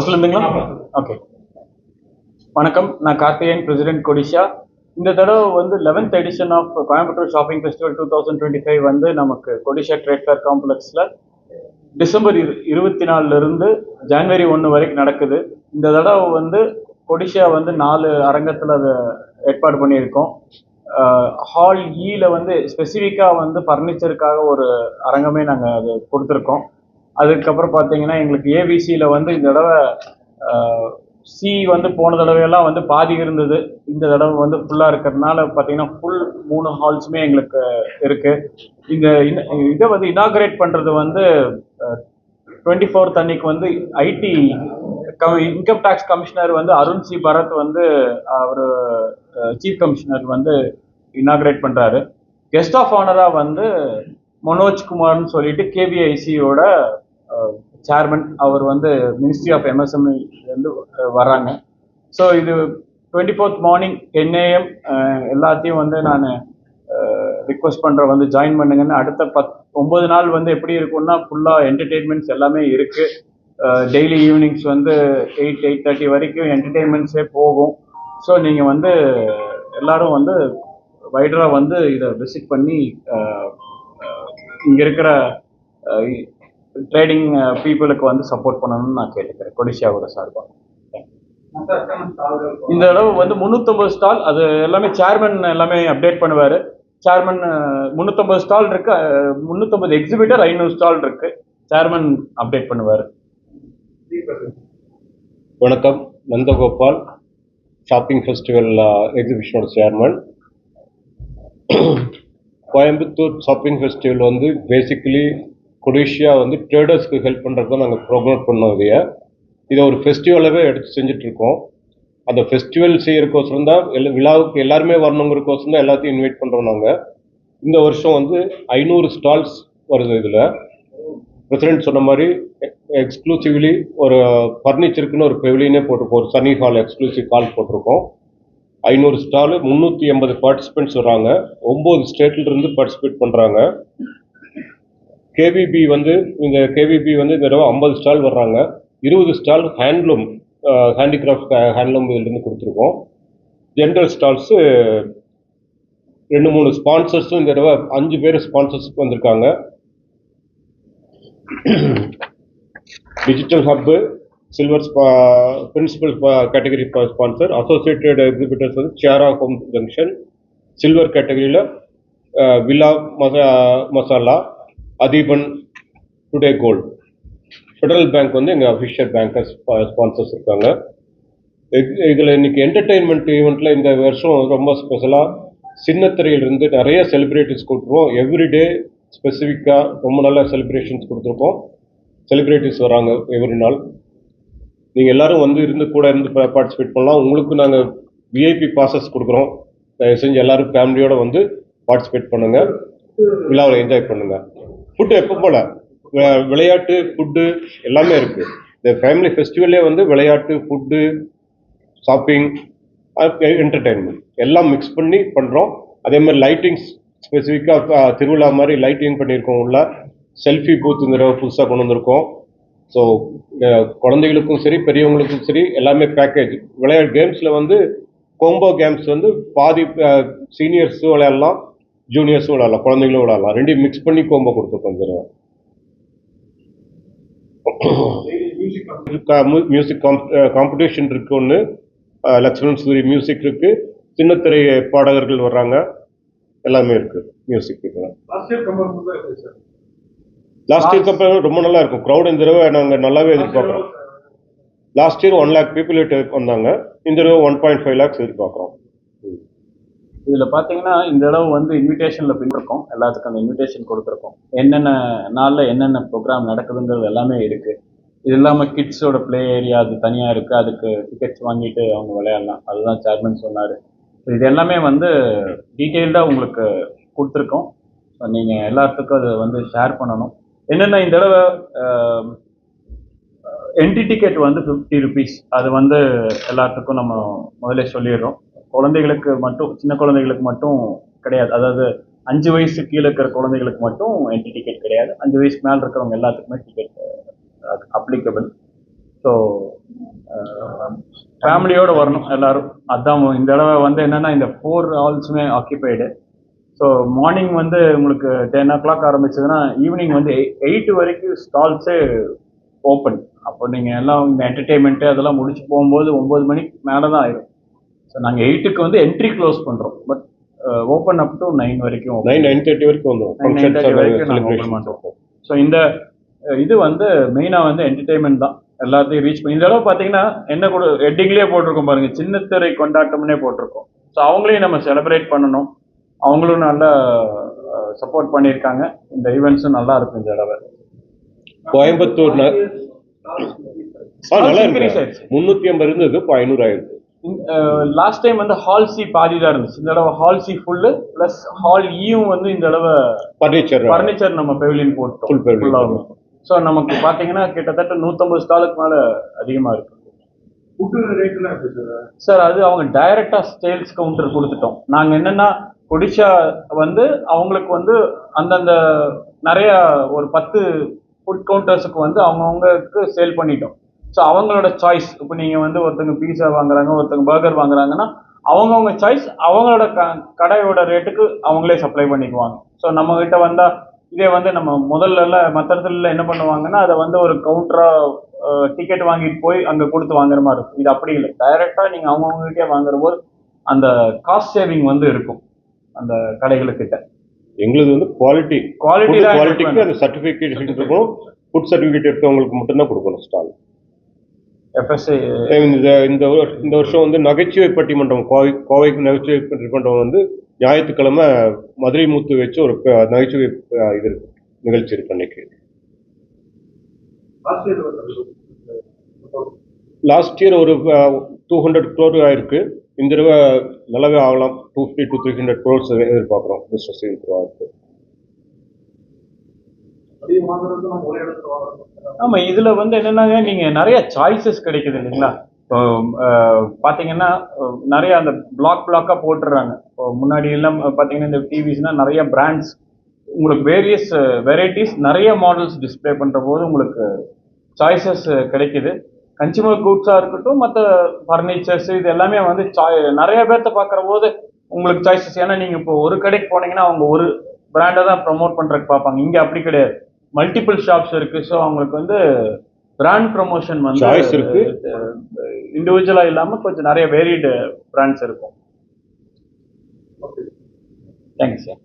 ஃபர்ஸ்ட்ல இருந்துங்களா? ஓகே வணக்கம். நான் கார்த்திகேயன் பிரசிடென்ட் கொடிஷா. இந்த தடவை வந்து eleventh edition of Coimbatore shopping festival two thousand twenty five வந்து நமக்கு கொடிஷா ட்ரேட் ஃபேர் காம்ப்ளெக்ஸில் டிசம்பர் இரு இருபத்தி நாலுல இருந்து ஜனவரி ஒன்று வரைக்கும் நடக்குது. இந்த தடவை வந்து கொடிஷா வந்து நாலு அரங்கத்தில் அதை ஏற்பாடு பண்ணியிருக்கோம். ஹால் ஈல வந்து ஸ்பெசிஃபிக்காக வந்து ஃபர்னிச்சருக்காக ஒரு அரங்கமே நாங்கள் அது கொடுத்துருக்கோம். அதுக்கப்புறம் பார்த்தீங்கன்னா எங்களுக்கு ஏபிசியில் வந்து இந்த தடவை சி வந்து போன தடவையெல்லாம் வந்து பாதி இருந்தது. இந்த தடவை வந்து ஃபுல்லாக இருக்கிறதுனால பார்த்தீங்கன்னா ஃபுல் மூணு ஹால்ஸுமே எங்களுக்கு இருக்குது இந்த இதை வந்து இனாகரேட் பண்ணுறது வந்து டுவெண்ட்டி ஃபோர்த் அன்னைக்கு வந்து ஐடி இன்கம் டேக்ஸ் கமிஷனர் வந்து அருண் சி பரத் வந்து அவர் சீஃப் கமிஷனர் வந்து இனாகரேட் பண்ணுறாரு கெஸ்ட் ஆஃப் ஆனராக வந்து மனோஜ் குமார்னு சொல்லிட்டு கேவிஐசியோட சேர்மன் அவர் வந்து மினிஸ்ட்ரி ஆஃப் எம்எஸ்எம்இலேருந்து வராங்க வர்றாங்க. ஸோ இது twenty fourth morning ten AM எல்லாத்தையும் வந்து நான் ரிக்வஸ்ட் பண்ணுற வந்து ஜாயின் பண்ணுங்கன்னு அடுத்த பத் ஒம்பது நாள் வந்து எப்படி இருக்கும்னா ஃபுல்லாக என்டர்டெயின்மெண்ட்ஸ் எல்லாமே இருக்குது டெய்லி ஈவினிங்ஸ் வந்து எயிட் எயிட் தேர்ட்டி வரைக்கும் என்டர்டெயின்மெண்ட்ஸே போகும். ஸோ நீங்கள் வந்து எல்லாரும் வந்து வைடராக வந்து இதை விசிட் பண்ணி இங்கே இருக்கிற ட்ரேடிங் பீப்புளுக்கு வந்து சப்போர்ட் பண்ணணும்னு நான் கேட்டுக்கிறேன். கொடிசியாவோட சார்பாக இந்த அளவு வந்து முந்நூற்றம்பது ஸ்டால் அது எல்லாமே சேர்மன் எல்லாமே அப்டேட் பண்ணுவார். சேர்மன் முந்நூற்றம்பது ஸ்டால் இருக்கு முந்நூற்றம்பது எக்ஸிபிட்டர் ஐநூறு ஸ்டால் இருக்கு. சேர்மன் அப்டேட் பண்ணுவார். வணக்கம். நந்தகோபால் ஷாப்பிங் ஃபெஸ்டிவல் எக்ஸிபிஷனோட சேர்மன் கோயம்புத்தூர் ஷாப்பிங் ஃபெஸ்டிவல் வந்து பேசிக்கலி கொடிஷியா வந்து ட்ரேடர்ஸ்க்கு ஹெல்ப் பண்ணுறது தான் நாங்கள் ப்ரோக்ராம் பண்ணோம் இதைய. இதை ஒரு ஃபெஸ்டிவலாகவே எடுத்து செஞ்சிட்ருக்கோம் அந்த ஃபெஸ்டிவல் செய்கிறக்கோசரம் தான் எல்லா விழாவுக்கு எல்லாருமே வரணுங்கிறக்கோசரம் தான் எல்லாத்தையும் இன்வைட் பண்ணுறோம் நாங்கள் இந்த வருஷம் வந்து ஐநூறு ஸ்டால்ஸ் வருது இதில். பிரசிடென்ட் சொன்ன மாதிரி எக்ஸ்க்ளூசிவ்லி ஒரு ஃபர்னிச்சருக்குன்னு ஒரு பெவிலியனே போட்டிருக்கோம். ஒரு சனி ஹால் எக்ஸ்க்ளூசிவ் ஹால் போட்டிருக்கோம். ஐநூறு ஸ்டாலு முந்நூற்றி எண்பது பார்ட்டிசிபெண்ட்ஸ் வர்றாங்க. ஒம்பது ஸ்டேட்லேருந்து பார்ட்டிசிபேட் பண்ணுறாங்க கேவிபி வந்து இந்த கேவிபி வந்து இந்த தடவை ஐம்பது ஸ்டால் வர்றாங்க. இருபது ஸ்டால் ஹேண்ட்லூம் ஹேண்டிகிராஃப்ட் ஹேண்ட்லூம் இதுலேருந்து கொடுத்துருக்கோம். ஜென்ரல் ஸ்டால்ஸு ரெண்டு மூணு ஸ்பான்சர்ஸும் இந்த தடவை அஞ்சு பேர் ஸ்பான்சர்ஸ்க்கு வந்திருக்காங்க. Digital hub silver principal category sponsor associated exhibitors வந்து சேரா ஹோம் ஜங்ஷன் சில்வர் கேட்டகரியில் வில்லா மசா மசாலா அதீபன் டுடே கோல்ட் ஃபெடரல் பேங்க் வந்து எங்கள் அஃபிஷியல் பேங்கர்ஸ் ஸ்பான்சர்ஸ் இருக்காங்க. இதில் இன்றைக்கி என்டர்டெயின்மெண்ட் ஈவெண்ட்டில் இந்த வருஷம் ரொம்ப ஸ்பெஷலாக சின்னத்திரையிலிருந்து நிறைய செலிப்ரிட்டிஸ் கொடுத்துருவோம். எவ்ரிடே ஸ்பெசிஃபிக்காக ரொம்ப நல்ல செலிப்ரேஷன்ஸ் கொடுத்துருக்கோம். செலிப்ரிட்டிஸ் வராங்க எவ்ரி நாள். நீங்கள் எல்லாரும் வந்து இருந்து கூட இருந்து பார்ட்டிசிபேட் பண்ணலாம். உங்களுக்கு நாங்கள் விஐபி பாசஸ் கொடுக்குறோம். தயவு செஞ்சு எல்லாரும் ஃபேமிலியோட வந்து பார்ட்டிசிபேட் பண்ணுங்க. விழாவில் என்ஜாய் பண்ணுங்க. ஃபுட்டு எப்போ போல? விளையாட்டு ஃபுட்டு எல்லாமே இருக்கு. இந்த ஃபேமிலி ஃபெஸ்டிவல்லே வந்து விளையாட்டு ஃபுட்டு ஷாப்பிங் என்டர்டெயின்மெண்ட் எல்லாம் மிக்ஸ் பண்ணி பண்ணுறோம் அதே மாதிரி லைட்டிங்ஸ் ஸ்பெசிஃபிக்காக திருவிழா மாதிரி லைட்டிங் பண்ணியிருக்கோம் உள்ள. செல்ஃபி பூத் புதுசாக கொண்டு வந்திருக்கோம். ஸோ குழந்தைகளுக்கும் சரி பெரியவங்களுக்கும் சரி எல்லாமே பேக்கேஜ் விளையாட்டு கேம்ஸில் வந்து கோம்போ கேம்ஸ் வந்து பாதி சீனியர்ஸும் விளையாடலாம் ஜூனியர்ஸும் விளையாடலாம் குழந்தைங்களும் விளையாடலாம். ரெண்டையும் மிக்ஸ் பண்ணி கோம்போ கொடுத்துருக்கோம் இந்த மியூசிக் காம்படிஷன் இருக்கு ஒன்று லக்ஷ்மண் சூரி மியூசிக் இருக்கு. சின்னத்திரை பாடகர்கள் வர்றாங்க. எல்லாமே இருக்கு மியூசிக் லாஸ்ட் இயர் கம்பேர் ரொம்ப நல்லா இருக்கும். க்ரௌட் இந்த தடவை நாங்கள் நல்லாவே எதிர்பார்க்குறோம். Last year one lakh people வந்தாங்க. இந்த தடவை ஒன் பாயிண்ட் ஃபைவ் லேக்ஸ் எதிர்பார்க்குறோம். இதில் பார்த்தீங்கன்னா இந்த தடவை வந்து இன்விடேஷனில் பின்னிருக்கோம். எல்லாத்துக்கும் அந்த இன்விடேஷன் கொடுத்துருக்கோம். என்னென்ன நாளில் என்னென்ன ப்ரோக்ராம் நடக்குதுங்கிறது எல்லாமே இருக்குது இது இல்லாமல் கிட்ஸோட ப்ளே ஏரியா அது தனியாக இருக்குது அதுக்கு டிக்கெட்ஸ் வாங்கிட்டு அவங்க விளையாடலாம். அதுதான் சேர்மன் சொன்னார். இது எல்லாமே வந்து டீட்டெயில்டாக உங்களுக்கு கொடுத்துருக்கோம். ஸோ நீங்கள் எல்லாத்துக்கும் அதை வந்து ஷேர் பண்ணணும். என்னென்னா இந்த தடவை என்ட்ரி டிக்கெட் வந்து ஃபிஃப்டி ருபீஸ் அது வந்து எல்லாத்துக்கும் நம்ம முதல்ல சொல்லிடுறோம். குழந்தைகளுக்கு மட்டும் சின்ன குழந்தைகளுக்கு மட்டும் கிடையாது. அதாவது அஞ்சு வயசு கீழே இருக்கிற குழந்தைகளுக்கு மட்டும் என்ட்ரி டிக்கெட் கிடையாது. அஞ்சு வயசுக்கு மேலே இருக்கிறவங்க எல்லாத்துக்குமே டிக்கெட் அப்ளிகபிள் ஸோ ஃபேமிலியோடு வரணும் எல்லாரும். அதான் இந்த தடவை வந்து என்னென்னா இந்த ஃபோர் ஹால்ஸுமே ஆக்கியபைடு ஸோ மார்னிங் வந்து உங்களுக்கு டென் ஓ கிளாக் ஆரம்பிச்சதுன்னா ஈவினிங் வந்து எயிட் வரைக்கும் ஸ்டால்ஸே ஓப்பன் அப்போ நீங்கள் எல்லாம் இந்த என்டர்டெயின்மெண்ட்டு அதெல்லாம் முடிச்சு போகும்போது ஒம்பது மணிக்கு மேலே தான் ஆயிடும் ஸோ நாங்கள் எயிட்டுக்கு வந்து என்ட்ரி க்ளோஸ் பண்ணுறோம் but open up to nine வரைக்கும். நைன் நைன் தேர்ட்டி வரைக்கும் வந்துடும் nine thirty வரைக்கும் நாங்க open ஃபங்க்ஷன்ஸ் பண்றோம். ஸோ இந்த இது வந்து மெயினாக வந்து என்டர்டெயின்மெண்ட் தான். எல்லாத்தையும் ரீச் பண்ணி இந்த தடவை பார்த்தீங்கன்னா என்ன கூட ஹெட்டிங்லேயே போட்டிருக்கோம் பாருங்க. சின்னத்திரை கொண்டாட்டம்னே போட்டிருக்கோம். ஸோ அவங்களையும் நம்ம செலிப்ரேட் பண்ணணும். அவங்களும் நல்லா சப்போர்ட் பண்ணியிருக்காங்க. இந்த ஈவெண்ட்ஸும் நல்லா இருக்கும் இந்த தடவை. கோயம்புத்தூர் நல்லா இருக்கு. முந்நூற்றி ஐம்பது இருந்தது இப்போ ஐநூறு ஆயிருக்கு லாஸ்ட் டைம் வந்து ஹால் சி பாதி தான் இருந்துச்சு. இந்த தடவை hall C full plus hall ஈயும் வந்து இந்த தடவை ஃபர்னிச்சர் ஃபர்னிச்சர் நம்ம பெவிலியன் போட்டோம். Pavilion. ஃபுல்லாகும் ஸோ நமக்கு பார்த்தீங்கன்னா கிட்டத்தட்ட நூற்றம்பது ஸ்டாலுக்கு மேலே அதிகமாக இருக்கு. சார் அது அவங்க டைரக்டா சேல்ஸ் கவுண்டர் கொடுத்துட்டோம். நாங்க என்னன்னா ஒடிஷா வந்து அவங்களுக்கு வந்து அந்தந்த நிறைய ஒரு பத்து ஃபுட் கவுண்டர்ஸுக்கு வந்து அவங்கவுங்களுக்கு சேல் பண்ணிட்டோம். ஸோ அவங்களோட சாய்ஸ் இப்போ நீங்கள் வந்து ஒருத்தங்க பீஸா வாங்குறாங்க ஒருத்தங்க பர்கர் வாங்குறாங்கன்னா அவங்கவுங்க சாய்ஸ் அவங்களோட க கடையோட ரேட்டுக்கு அவங்களே சப்ளை பண்ணிக்குவாங்க. ஸோ நம்ம கிட்ட இதே வந்து நம்ம முதல்ல மற்ற இடத்துல என்ன பண்ணுவாங்கன்னா அதை வந்து ஒரு கவுண்டராக டிக்கெட் வாங்கிட்டு போய் அங்கே கொடுத்து வாங்குற மாதிரி இருக்கும். இது அப்படி இல்லை. டைரெக்டாக நீங்கள் அவங்கவுங்ககிட்டே வாங்குற போது அந்த காஸ்ட் சேவிங் வந்து இருக்கும். அந்த கடைகளுக்கிட்ட. எங்களுது வந்து குவாலிட்டி தான் குவாலிட்டிக்கு எங்களுக்கு அந்த சர்டிஃபிகேட் இருக்கணும். ஃபுட் சர்டிஃபிகேட் எடுத்தவங்களுக்கு மட்டும்தான் கொடுக்கணும் ஸ்டால் எஃப்எஸ்ஐ இந்த இந்த வரு- இந்த வருஷம் வந்து நகைச்சுவை பட்டிமன்றம் கோவை கோவைக்கு நகைச்சுவை பட்டிமன்றம் வந்து ஞாயிற்றுக்கிழமை மதுரை முத்து வச்சு ஒரு நகைச்சுவை இது இருக்கு நிகழ்ச்சி இருக்கு அன்னைக்கு. லாஸ்ட் இயர் ஒரு டூ ஹண்ட்ரட் க்ரோர் ஆயிருக்கு. இந்த தடவை நல்லாவே ஆகலாம். Two fifty two three hundred crores எதிர்பார்க்குறோம். பிஸ்னஸ் இம்ப்ரூவ் ஆமாம் ஆமா இதுல வந்து என்னன்னாங்க நீங்க நிறைய சாய்ஸஸ் கிடைக்குது இல்லைங்களா? இப்போ பார்த்தீங்கன்னா பாத்தீங்கன்னா நிறைய அந்த பிளாக் பிளாக்காக போட்டுடுறாங்க இப்போ முன்னாடி எல்லாம் பாத்தீங்கன்னா இந்த டிவிஸ்னா நிறைய பிராண்ட்ஸ் உங்களுக்கு வேரியஸ் வெரைட்டிஸ் நிறைய மாடல்ஸ் டிஸ்ப்ளே பண்ணுற போது உங்களுக்கு சாய்ஸஸ் கிடைக்குது. கன்சியூமர் குட்ஸா இருக்கட்டும் மற்ற ஃபர்னிச்சர்ஸ் இது எல்லாமே வந்து சாய் நிறைய பேர்த்த பார்க்குற போது உங்களுக்கு சாய்ஸஸ் ஏன்னா நீங்க இப்போ ஒரு கடைக்கு போனீங்கன்னா அவங்க ஒரு பிராண்டை தான் ப்ரோமோட் பண்றதுக்கு பார்ப்பாங்க. இங்க அப்படி கிடையாது. மல்டிபிள் ஷாப்ஸ் இருக்கு. ஸோ அவங்களுக்கு வந்து பிராண்ட் ப்ரமோஷன் வந்து இருக்கு. இண்டிவிஜுவலா இல்லாம கொஞ்சம் நிறைய வேரியடு பிராண்ட்ஸ் இருக்கும். Thanks sir